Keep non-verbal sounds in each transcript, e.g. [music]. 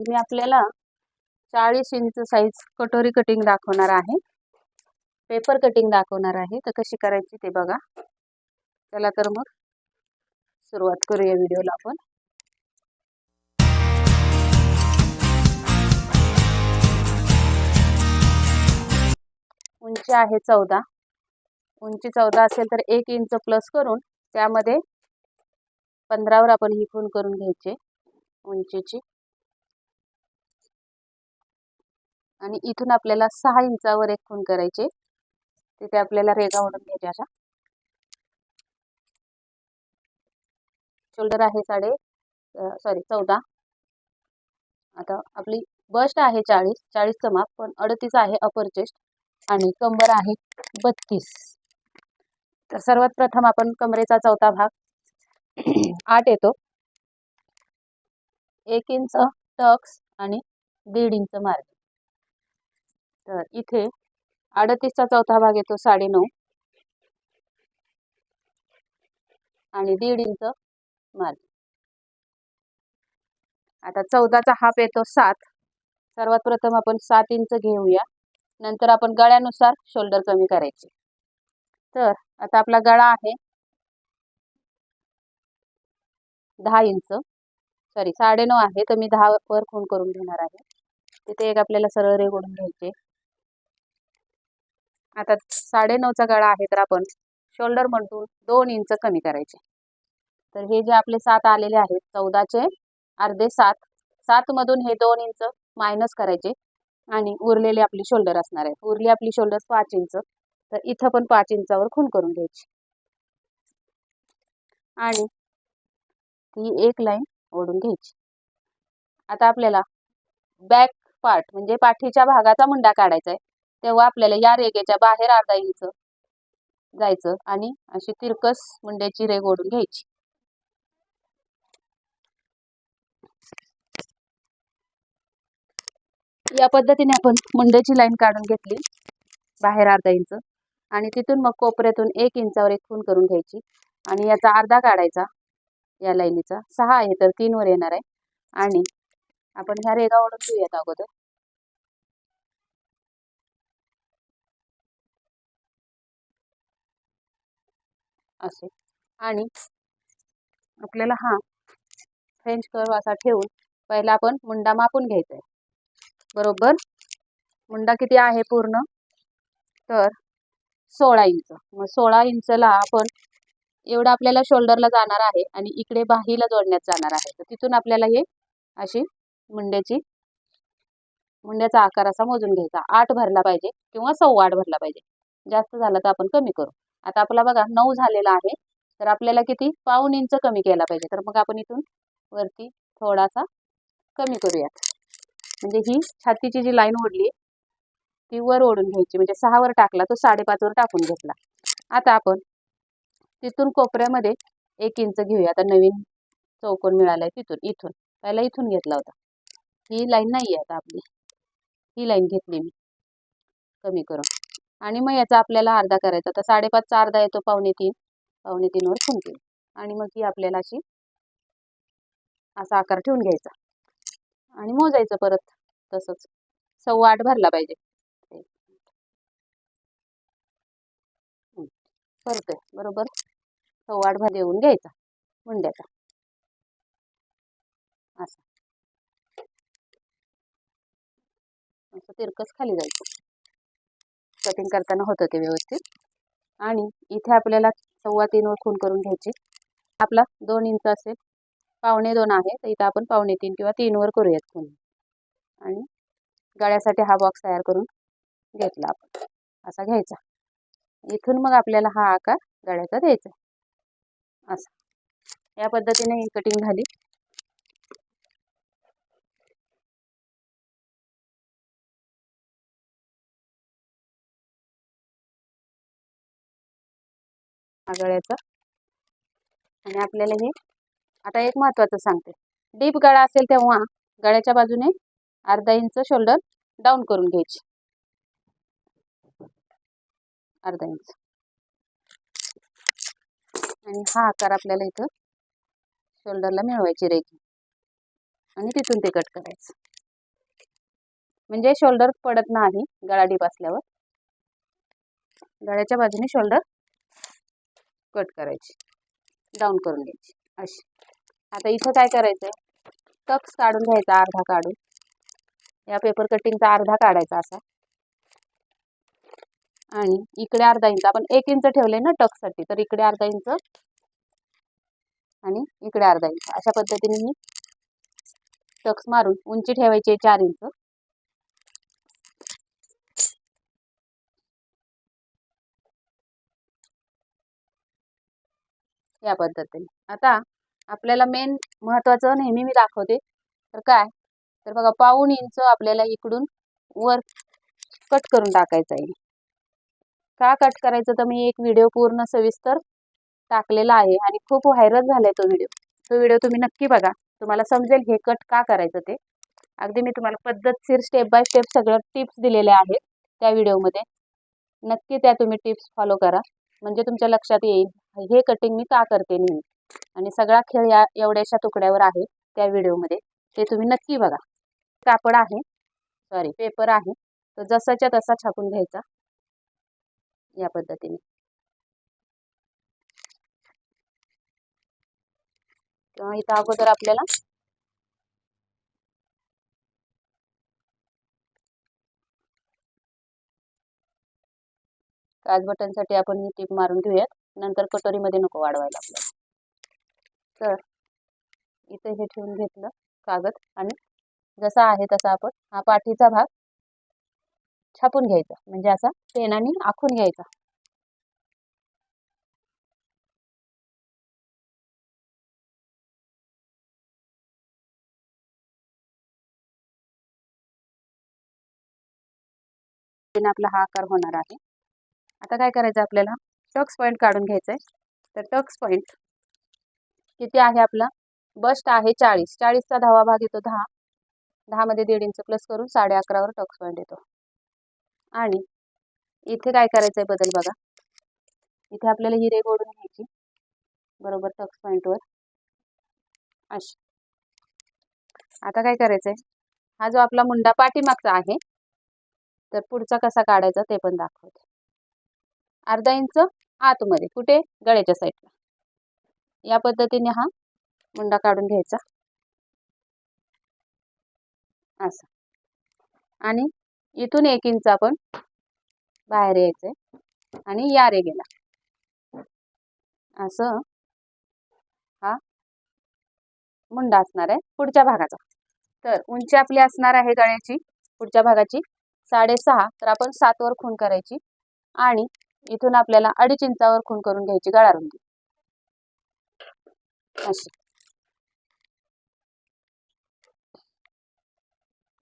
मी आपल्याला चाळीस inch size कटोरी कटिंग दाखवणार आहे. पेपर कटिंग दाखवणार आहे. तर कशी करायची ते बघा. चला तर मग सुरुवात करूया व्हिडिओला आपण. उंची आहे चौदा. उंची चौदा असेल तर एक इंच प्लस करून त्यामध्ये पंधरावर आपण ही खून करून घ्यायचे. उंचीची. आणि इथून आपल्याला सहा इंचावर एक खून करायचे. तिथे आपल्याला रेगा ओढून घ्यायच्या अशा. शोल्डर आहे साडे सॉरी चौदा. आता आपली बस्ट आहे चाळीस चाळीसचं माप पण अडतीस आहे अपर चेस्ट आणि कंबर आहे बत्तीस. तर सर्वात प्रथम आपण कमरेचा चौथा भाग [clears throat] आठ येतो. एक इंच टक्स आणि दीड इंच मार्ग. तर इथे अडतीसचा चौथा भाग येतो साडेनऊ. आणि दीड इंच मार्जिन आता चौदाचा हाफ येतो सात. सर्वात प्रथम आपण सात इंच घेऊया. नंतर आपण गळ्यानुसार शोल्डर कमी करायचे. तर आता आपला गळा आहे दहा इंच. सॉरी साडेनऊ आहे तर मी दहा वर खूण करून घेणार आहे. तिथे एक आपल्याला सरळ रेग ओढून घ्यायचे. आता साडे नऊचा गळा आहे तर आपण शोल्डर म्हणून दोन इंच कमी करायचे. तर हे जे आपले सात आलेले आहेत चौदाचे अर्धे सात. सात मधून हे दोन इंच मायनस करायचे आणि उरलेले आपली शोल्डर असणार आहे. उरली आपली शोल्डर पाच इंच तर इथं पण पाच इंचावर खून करून घ्यायची. आणि ती एक लाईन ओढून घ्यायची. आता आपल्याला बॅक पार्ट म्हणजे पाठीच्या भागाचा मुंडा काढायचा आहे. तेव्हा आपल्याला या रेगेच्या बाहेर अर्धा इंच जायचं आणि अशी तिरकस मुंड्याची रेग ओढून घ्यायची. या पद्धतीने आपण मुंड्याची लाईन काढून घेतली बाहेर अर्धा इंच. आणि तिथून मग कोपऱ्यातून एक इंचावर एक खून करून घ्यायची. आणि याचा अर्धा काढायचा या लाईनीचा. सहा आहे तर तीनवर येणार आहे. आणि आपण ह्या रेगा ओढून घेऊयात अगोदर. असे आणि आपल्याला हा फ्रेंच कर्व असा ठेवून पहिला आपण मुंडा मापून घ्यायचा आहे. बरोबर? मुंडा किती आहे पूर्ण? तर सोळा इंच. मग सोळा इंचला आपण एवढं आपल्याला शोल्डरला जाणार आहे आणि इकडे बाहीला जोडण्यात जाणार आहे. तर तिथून आपल्याला हे अशी मुंड्याची मुंड्याचा आकार असा मोजून घ्यायचा. आठ भरला पाहिजे किंवा सव्वा आठ भरला पाहिजे. जास्त झाला तर आपण कमी करू. आता आपला बघा नऊ झालेला आहे. तर आपल्याला किती? पाऊन इंच कमी केला पाहिजे. तर मग आपण इथून वरती थोडासा कमी करूयात. म्हणजे ही छातीची जी लाईन ओढली ती वर ओढून घ्यायची. म्हणजे सहावर टाकला तो साडेपाचवर टाकून घेतला. आता आपण तिथून कोपऱ्यामध्ये एक इंच घेऊया. आता नवीन चौकोन मिळालाय तिथून इथून. पहिला इथून घेतला होता. ही लाईन नाही आहे आता आपली. ही लाईन घेतली मी. कमी करून. आणि मग याचा आपल्याला अर्धा करायचा. तर साडेपाचचा अर्धा येतो पावणे तीन पावणे तीनवर खून आणि मग ही आपल्याला अशी असा आकार ठेवून घ्यायचा. आणि मोजायचं परत तसंच. सव्वा आठ भरला पाहिजे. करतोय बरोबर? सव्वा आठ भर देऊन घ्यायचा. मुंड्याचा. असं. असं तिरकस खाली जायचं. कटिंग करताना होतं ते व्यवस्थित. आणि इथे आपल्याला सव्वा तीनवर खून करून घ्यायची. आपला दोन इंच असेल पावणे दोन आहे तर इथं आपण पावणे तीन किंवा तीनवर करूयात खून. आणि गळ्यासाठी हा बॉक्स तयार करून घेतला आपण. असा घ्यायचा. इथून मग आपल्याला हा आकार गळ्याचा द्यायचा असा. या पद्धतीने ही कटिंग झाली. गळ्याचा आणि आपल्याला हे आता एक महत्त्वाचं सांगते. डीप गळा असेल तेव्हा गळ्याच्या बाजूने अर्धा इंच शोल्डर डाऊन करून घ्यायची. अर्धा इंच. आणि हा आकार आपल्याला इथं शोल्डरला मिळवायची रेखी आणि तिथून ते कट करायचं. म्हणजे शोल्डर पडत नाही गळा डीप असल्यावर. गळ्याच्या बाजूने शोल्डर कट करायची. डाऊन करून घ्यायची. अशी. आता इथं काय करायचंय? टक्स काढून घ्यायचा अर्धा काढून. या पेपर कटिंगचा अर्धा काढायचा असा. आणि इकडे अर्धा इंच. आपण एक इंच ठेवले ना टक्ससाठी तर इकडे अर्धा इंच आणि इकडे अर्धा इंच. अशा पद्धतीने मी टक्स मारून उंची ठेवायची चार इंच. या पद्धतीने. आता आपल्याला मेन महत्वाचं नेहमी मी दाखवते तर काय? तर बघा पाऊण इंच आपल्याला इकडून वर कट करून टाकायचं आहे. का कट करायचं? तर मी एक व्हिडिओ पूर्ण सविस्तर टाकलेला आहे आणि खूप व्हायरल झालाय तो व्हिडिओ तो व्हिडिओ तुम्ही नक्की बघा. तुम्हाला समजेल हे कट का करायचं ते. अगदी मी तुम्हाला पद्धतशीर स्टेप बाय स्टेप सगळं टिप्स दिलेल्या आहेत त्या व्हिडिओमध्ये नक्की त्या तुम्ही टिप्स फॉलो करा. म्हणजे तुमच्या लक्षात येईल. हे कटिंग मी का करते नेहमी? आणि सगळा खेळ या एवढ्याशा तुकड्यावर आहे त्या व्हिडिओमध्ये. ते तुम्ही नक्की बघा. कापड आहे. सॉरी पेपर आहे. तो जसाच्या तसा छापून घ्यायचा. या पद्धतीने. किंवा इथं अगोदर आपल्याला काज बटनसाठी आपण ही टीप मारून घेऊयात. नंतर कटोरीमध्ये नको वाढवायला आपल्याला. तर इथे हे ठेवून घेतलं कागद आणि जसा आहे तसा आपण हा पाठीचा भाग छापून घ्यायचा. म्हणजे असा पेनाने आखून घ्यायचा. आपला हा आकार होणार आहे. आता काय करायचं आपल्याला? टक्स पॉईंट काढून घ्यायचंय. तर टक्स पॉईंट किती आहे आपला? बस्ट आहे चाळीस. चाळीसचा दहावा भाग येतो दहा. दहामध्ये दीड इंच प्लस करून साडे अकरावर टक्स पॉईंट येतो. आणि इथे काय करायचं आहे बदल बघा. इथे आपल्याला ही गोडून ओढून घ्यायची. बरोबर टक्स पॉईंटवर अशी. आता काय करायचं आहे हा जो आपला मुंडा पाठीमागचा आहे तर पुढचा कसा काढायचा ते पण दाखवते. अर्धा इंच आतमध्ये कुठे? गळ्याच्या साईडला या पद्धतीने हा मुंडा काढून घ्यायचा. असा. आणि इथून एक इंच आपण बाहेर यायचंय. आणि या रेगेला असं हा मुंडा असणार आहे पुढच्या भागाचा. तर उंची आपली असणार आहे गळ्याची. पुढच्या भागाची साडेसहा तर आपण सातवर खून करायची. आणि इथून आपल्याला अडीच इंचावर खून करून घ्यायची गळा रुंदी अशी.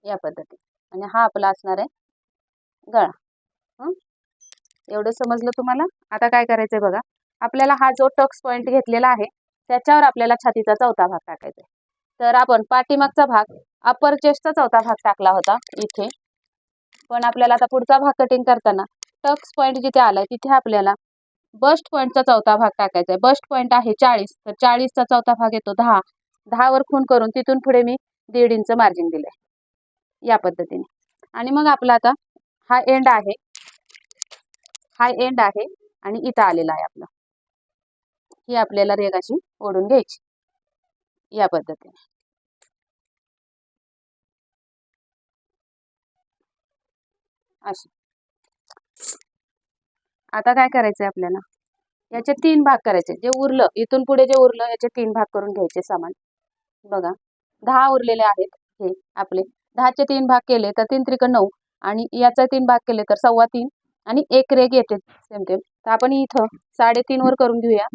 या पद्धती आणि हा आपला असणार आहे गळा. एवढं समजलं तुम्हाला? आता काय करायचंय बघा. आपल्याला हा जो टक्स पॉईंट घेतलेला आहे त्याच्यावर आपल्याला छातीचा चौथा भाग टाकायचा आहे तर आपण पाठीमागचा भाग अपर चेस्टचा चौथा भाग टाकला होता इथे. पण आपल्याला आता पुढचा भाग कटिंग करताना टक्स पॉईंट जिथे आलाय तिथे आपल्याला बस्ट पॉईंटचा चौथा भाग टाकायचा आहे बस्ट पॉईंट आहे चाळीस. तर चाळीसचा चौथा भाग येतो दहा. दहावर खून करून तिथून पुढे मी दीड इंच मार्जिन दिलंय. या पद्धतीने. आणि मग आपला आता हा एंड आहे. हा एंड आहे आणि इथं आलेला आहे आपला. ही आपल्याला रेगाशी ओढून घ्यायची. या पद्धतीने. अशी. आता काय करायचंय आपल्याला? याचे तीन भाग करायचे. जे उरलं इथून पुढे जे उरलं याचे तीन भाग करून घ्यायचे सामान. बघा. दहा उरलेले आहेत हे आपले. दहाचे तीन भाग केले तर तीन त्रिक नऊ आणि याचा तीन भाग केले तर सव्वा तीन आणि एक रेग येते. सेम सेम तर आपण इथं साडेतीन वर करून घेऊया.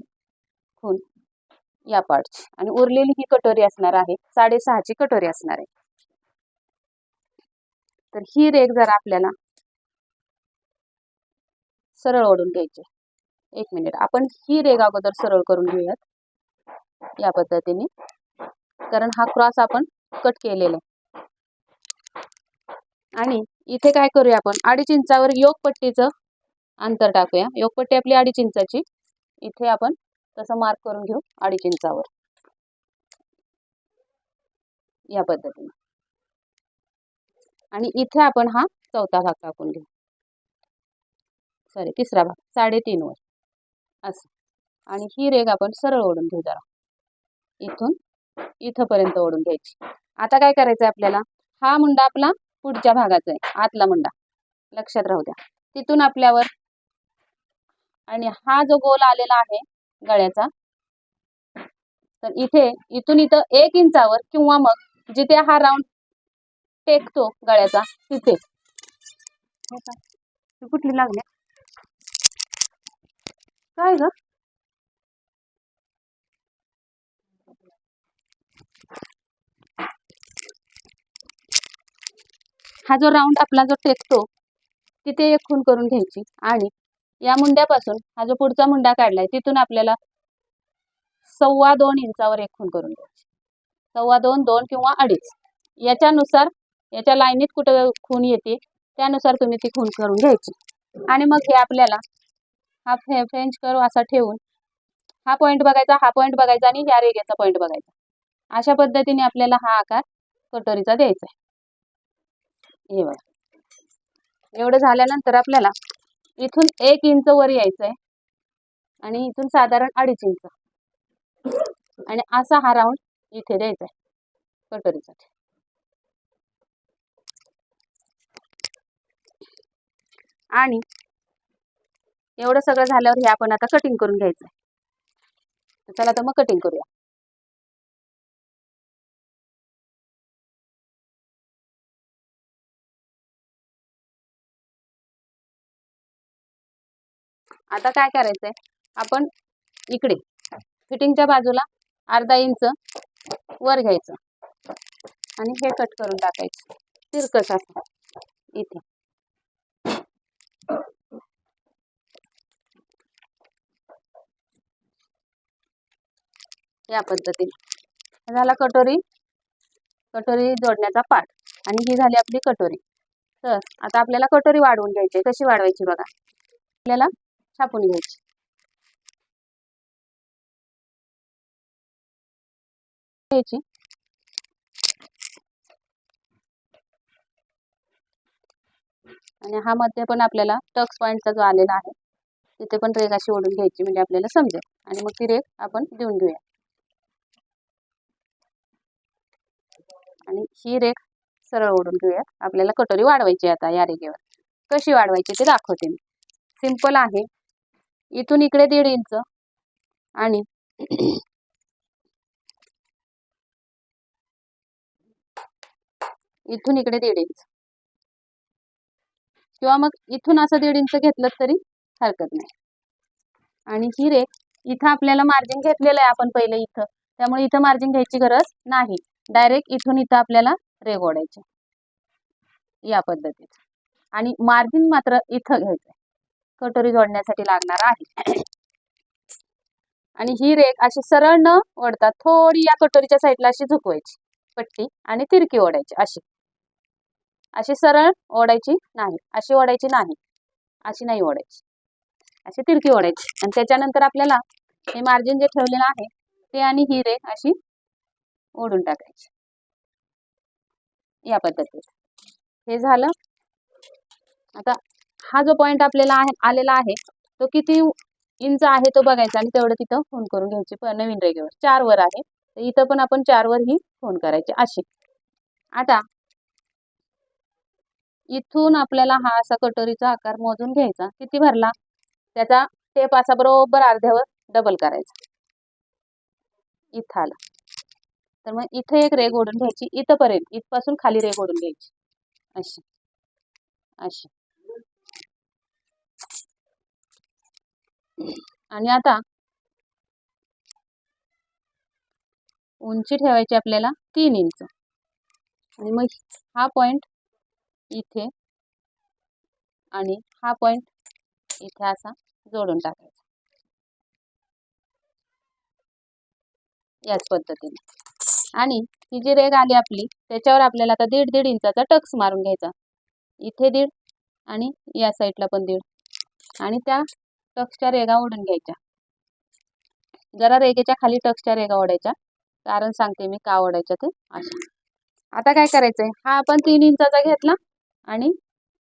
खून. या पार्टची आणि उरलेली ही कटोरी असणार आहे. साडेसहाची कटोरी असणार आहे. तर ही रेग जरा आपल्याला सरळ ओढून घ्यायची. एक मिनिट आपण ही रेग अगोदर सरळ करून घेऊयात. या पद्धतीने. कारण हा क्रॉस आपण कट केलेला आहे. आणि इथे काय करूया आपण? अडीच इंचावर योगपट्टीचं अंतर टाकूया. योगपट्टी आपली अडीच इंचाची. इथे आपण तसं मार्क करून घेऊ अडीच इंचावर. या पद्धतीने. आणि इथे आपण हा चौथा भाग टाकून घेऊ. सॉरी तिसरा भाग साडेतीन वर. असं. आणि ही रेग आपण सरळ ओढून घेऊ जरा. इथून इथंपर्यंत ओढून घ्यायची. आता काय करायचं आहे आपल्याला? हा मुंडा आपला पुढच्या भागाचा आहे. आतला मुंडा. लक्षात राहू द्या. तिथून आपल्यावर आणि हा जो गोल आलेला आहे गळ्याचा तर इथे इथून इथं एक इंचावर किंवा मग जिथे हा राऊंड टेकतो गळ्याचा तिथे. हो कुठली लागली? काय ग? हा जो राऊंड आपला जो टेकतो तिथे एक खून करून घ्यायची आणि या मुंड्यापासून हा जो पुढचा मुंडा काढलाय तिथून आपल्याला सव्वा दोन इंचावर एक खून करून घ्यायची. सव्वा दोन दोन किंवा अडीच. याच्यानुसार याच्या लाईनीत कुठं खून येते त्यानुसार तुम्ही ती खून करून घ्यायची. आणि मग हे आपल्याला हा फे फ्रेंच कर्व असा ठेवून हा पॉईंट बघायचा हा पॉईंट बघायचा आणि या रेगेचा पॉईंट बघायचा. अशा पद्धतीने आपल्याला हा आकार कटोरीचा द्यायचा आहे. हे बघा. एवढं झाल्यानंतर आपल्याला इथून एक इंच वर यायचं आहे आणि इथून साधारण अडीच इंच. आणि असा हा राऊंड इथे द्यायचा आहे कटोरीसाठी. आणि एवढं सगळं झाल्यावर हे आपण आता कटिंग करून घ्यायचं आहे चला तर मग कटिंग करूया. आता काय करायचंय? आपण इकडे फिटिंगच्या बाजूला अर्धा इंच वर घ्यायचं. आणि हे कट करून टाकायचं. तिरकस असं इथे. या पद्धतीने. झाला कटोरी. कटोरी जोडण्याचा पाठ. आणि ही झाली आपली कटोरी. तर आता आपल्याला कटोरी वाढवून घ्यायची कशी वाढवायची बघा. आपल्याला छापून घ्यायची. घ्यायची. आणि हा मध्ये पण आपल्याला टक्स पॉईंटचा जो आलेला आहे तिथे पण रेग अशी ओढून घ्यायची म्हणजे आपल्याला समजेल. आणि मग ती रेग आपण देऊन घेऊया. आणि ही रेख सरळ ओढून घेऊया. आपल्याला कटोरी वाढवायची आता या रेगेवर कशी वाढवायची ते दाखवते मी. सिंपल आहे. इथून इकडे दीड इंच आणि इथून इकडे दीड इंच. किंवा मग इथून असं दीड इंच घेतलं तरी हरकत नाही. आणि ही रेख इथं आपल्याला मार्जिन घेतलेलं आहे आपण पहिले इथं. त्यामुळे इथं मार्जिन घ्यायची गरज नाही. डायरेक्ट इथून इथं आपल्याला रेग ओढायचे. या पद्धतीत आणि मार्जिन मात्र इथं घ्यायचं कटोरी जोडण्यासाठी लागणार आहे. आणि ही रेग अशी सरळ न ओढता थोडी या कटोरीच्या साईडला अशी झुकवायची. पट्टी आणि तिरकी ओढायची अशी. अशी सरळ ओढायची नाही. अशी ओढायची नाही. अशी नाही ओढायची. अशी तिरकी ओढायची. आणि त्याच्यानंतर आपल्याला हे मार्जिन जे ठेवलेलं आहे ते आणि ही रेग अशी ओढून टाकायची. या पद्धतीत. हे झालं. आता हा जो पॉइंट आपल्याला आलेला आहे तो किती इंच आहे तो बघायचा आणि तेवढं तिथं फोन करून घ्यायची नवीन रेगेवर चार वर आहे. तर इथं पण आपण चार वर ही फोन करायची अशी. आता इथून आपल्याला हा असा कटोरीचा आकार मोजून घ्यायचा. किती भरला? त्याचा टेप असा बरोबर अर्ध्यावर डबल करायचा. इथं आला. तर मग इथे एक रेग ओढून घ्यायची. इथंपर्यंत इथपासून खाली रेग ओढून घ्यायची. अशी. अशी. आणि आता उंची ठेवायची आपल्याला तीन इंच. आणि मग हा पॉइंट इथे आणि हा पॉइंट इथे असा जोडून टाकायचा. याच पद्धतीने. आणि ही जी रेग आली आपली त्याच्यावर आपल्याला आता दीड दीड इंचाचा टक्स मारून घ्यायचा. इथे दीड आणि या साईडला पण दीड. आणि त्या टक्सच्या रेगा ओढून घ्यायच्या. जरा रेगेच्या खाली टक्सच्या रेगा ओढायच्या. कारण सांगते मी का ओढायच्या ते अशा. आता काय करायचंय? हा आपण तीन इंचाचा घेतला आणि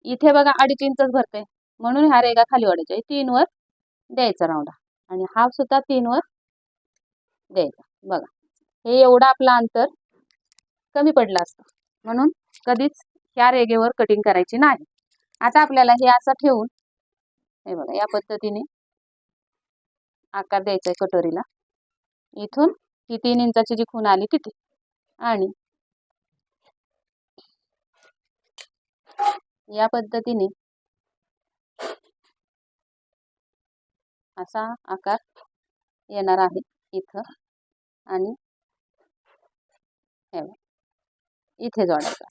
इथे बघा अडीच इंचच भरते म्हणून ह्या रेगा खाली ओढायच्या. तीनवर द्यायचा राऊंडा. आणि हा सुद्धा तीनवर द्यायचा. बघा. हे एवढं आपलं अंतर कमी पडलं असतं. म्हणून कधीच ह्या रेगेवर कटिंग करायची नाही. आता आपल्याला हे असं ठेवून हे बघा या पद्धतीने आकार द्यायचा आहे कटोरीला. इथून ही तीन इंचाची जी खून आली तिथे आणि या पद्धतीने असा आकार येणार आहे इथं. आणि इथे जोडायचा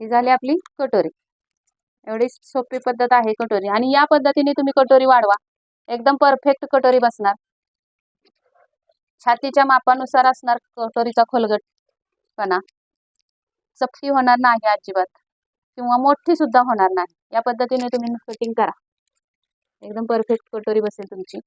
ही झाली आपली कटोरी. एवढी सोपी पद्धत आहे कटोरी. आणि या पद्धतीने तुम्ही कटोरी वाढवा. एकदम परफेक्ट कटोरी बसणार. छातीच्या मापानुसार असणार कटोरीचा खोलगटपणा. चपटी होणार नाही अजिबात. किंवा मोठी सुद्धा होणार नाही. या पद्धतीने तुम्ही कटिंग करा. एकदम परफेक्ट कटोरी बसेल तुमची.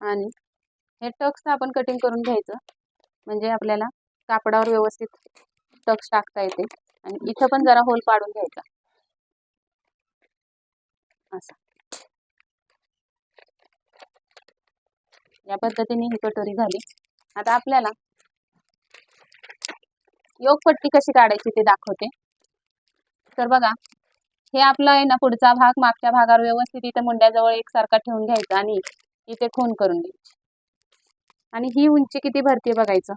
आणि हे टक्स आपण कटिंग करून घ्यायचं. म्हणजे आपल्याला कापडावर व्यवस्थित टक्स टाकता येते. आणि इथं पण जरा होल पाडून घ्यायचा. असा. या पद्धतीने ही कटोरी झाली. आता आपल्याला योगपट्टी कशी काढायची ते दाखवते. तर बघा हे आपला आहे ना पुढचा भाग मागच्या भागावर व्यवस्थित इथे मुंड्याजवळ एकसारखा ठेवून घ्यायचा आणि इथे खून करून घ्यायची. आणि ही उंची किती भरती बघायचं?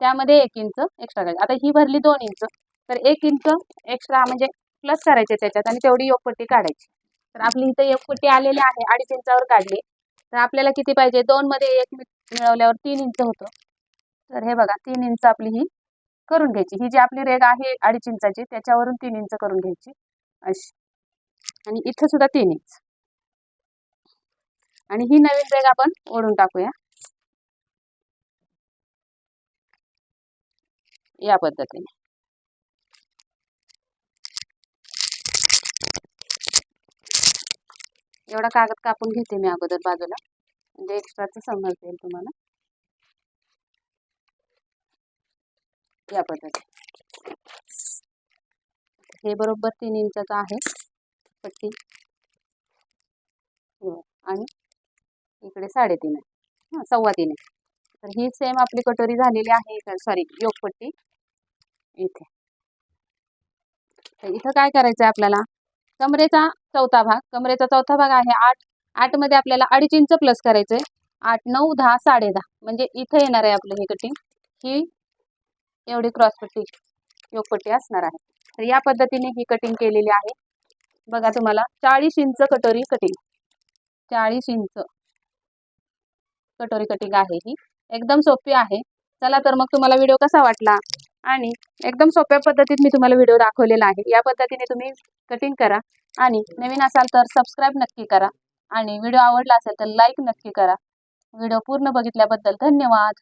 त्यामध्ये एक इंच एक्स्ट्रा करायचं आता ही भरली दोन इंच तर एक इंच एक्स्ट्रा म्हणजे प्लस करायचे त्याच्यात आणि तेवढी योगपट्टी काढायची. तर आपली इथं योगपट्टी आलेली आहे अडीच इंचावर काढली. तर आपल्याला किती पाहिजे? दोन मध्ये एक मिळवल्यावर तीन इंच होतं. तर हे बघा तीन इंच आपली ही करून घ्यायची. ही जी आपली रेग आहे अडीच इंचाची त्याच्यावरून तीन इंच करून घ्यायची. अशी. आणि इथं सुद्धा तीन इंच आणि ही नवीन बॅग आपण ओढून टाकूया. या पद्धतीने. एवढा कागद कापून घेते मी अगोदर बाजूला. म्हणजे एक्स्ट्राचं समजता येईल तुम्हाला. या पद्धतीने. हे बरोबर तीन इंचाचं आहे. पट्टी. हो. आणि इकडे साडेतीन आहे. हां सव्वा तीन आहे. तर ही सेम आपली कटोरी झालेली आहे सॉरी योगपट्टी. इथे. तर इथं काय करायचं आहे आपल्याला? कमरेचा चौथा भाग. कमरेचा चौथा भाग आहे आठ. आठमध्ये आपल्याला अडीच इंच प्लस करायचं आहे आठ नऊ दहा साडे दहा. म्हणजे इथं येणार आहे आपलं ही कटिंग ही एवढी क्रॉसपट्टी योगपट्टी असणार आहे. तर या पद्धतीने ही कटिंग केलेली आहे. बघा तुम्हाला चाळीस इंच कटोरी कटिंग चाळीस इंच कटोरी कटिंग आहे ही. एकदम सोपी आहे. चला तर मग तुम्हाला व्हिडिओ कसा वाटला? आणि एकदम सोप्या पद्धतीत मी तुम्हाला व्हिडिओ दाखवलेला आहे. या पद्धतीने तुम्ही कटिंग करा. आणि नवीन असाल तर सबस्क्राईब नक्की करा. आणि व्हिडिओ आवडला असेल तर लाईक नक्की करा. व्हिडिओ पूर्ण बघितल्याबद्दल धन्यवाद.